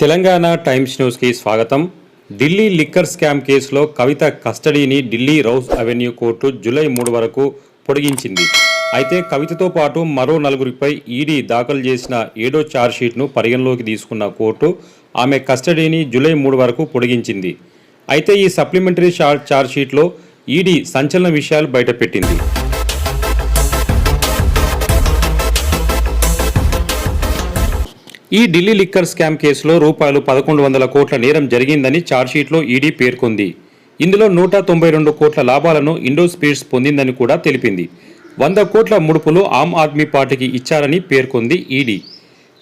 Telangana times న్యూస్కి స్వాగతం. Delhi liquor scam కేసులో Kavitha కస్టడీని Delhi Rouse Avenue court July మూడు వరకు పొడిగించింది. అయితే కవితతో పాటు మరో నలుగురిపై ఈడీ దాఖలు చేసిన ఏడో ఛార్జ్షీట్ను పరిగణలోకి తీసుకున్న కోర్టు ఆమె కస్టడీని జూలై మూడు వరకు పొడిగించింది. అయితే ఈ సప్లిమెంటరీ ఛార్జ్షీట్లో ఈడీ సంచలన విషయాలు బయటపెట్టింది. ఈ ఢిల్లీ లిక్కర్ స్కామ్ కేసులో రూపాయలు పదకొండు వందల కోట్ల నేరం జరిగిందని ఛార్జ్షీట్లో ఈడీ పేర్కొంది. ఇందులో నూట తొంభై రెండు కోట్ల లాభాలను ఇండో స్పీడ్స్ పొందిందని కూడా తెలిపింది. వంద కోట్ల ముడుపులు ఆమ్ ఆద్మీ పార్టీకి ఇచ్చారని పేర్కొంది ఈడీ.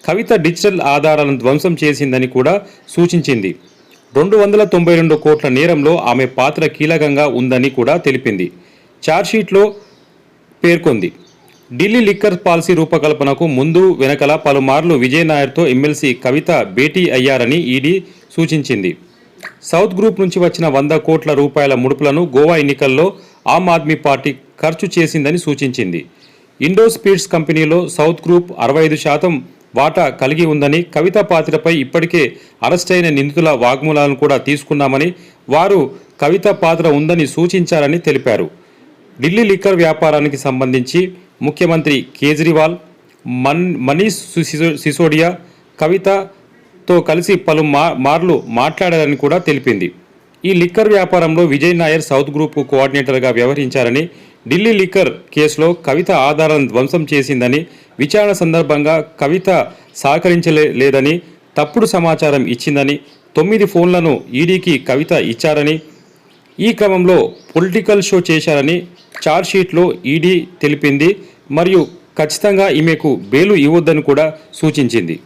కవిత డిజిటల్ ఆధారాలను ధ్వంసం చేసిందని కూడా సూచించింది. రెండు వందల తొంభై రెండు కోట్ల నేరంలో ఆమె పాత్ర కీలకంగా ఉందని కూడా తెలిపింది. ఛార్జ్షీట్లో పేర్కొంది. ఢిల్లీ లిక్కర్ పాలసీ రూపకల్పనకు ముందు వెనకల పలుమార్లు విజయనాయర్తో ఎమ్మెల్సీ కవిత భేటీ అయ్యారని ఈడీ సూచించింది. సౌత్ గ్రూప్ నుంచి వచ్చిన వంద కోట్ల రూపాయల ముడుపులను గోవా ఎన్నికల్లో ఆమ్ ఆద్మీ పార్టీ ఖర్చు చేసిందని సూచించింది. ఇండో స్పీడ్స్ కంపెనీలో సౌత్ గ్రూప్ అరవై ఐదు శాతం వాటా కలిగి ఉందని కవిత పాత్రపై ఇప్పటికే అరెస్టైన నిందితుల వాగ్మూలాలను కూడా తీసుకున్నామని వారు కవిత పాత్ర ఉందని సూచించారని తెలిపారు. ఢిల్లీ లిక్కర్ వ్యాపారానికి సంబంధించి ముఖ్యమంత్రి కేజ్రీవాల్ మన్ మనీష్ సిసో- సిసోడియా కవితతో కలిసి పలు మా మార్లు మాట్లాడారని కూడా తెలిపింది. ఈ లిక్కర్ వ్యాపారంలో విజయ్ నాయర్ సౌత్ గ్రూప్ కోఆర్డినేటర్గా వ్యవహరించారని ఢిల్లీ లిక్కర్ కేసులో కవిత ఆధారాలను ధ్వంసం చేసిందని విచారణ సందర్భంగా కవిత సహకరించలేదని తప్పుడు సమాచారం ఇచ్చిందని తొమ్మిది ఫోన్లను ఈడీకి కవిత ఇచ్చారని ఈ క్రమంలో పొలిటికల్ షో చేశారని ఛార్జ్షీట్లో ఈడీ తెలిపింది మరియు ఖచ్చితంగా ఈమెకు బెయిలు ఇవ్వొద్దని కూడా సూచించింది.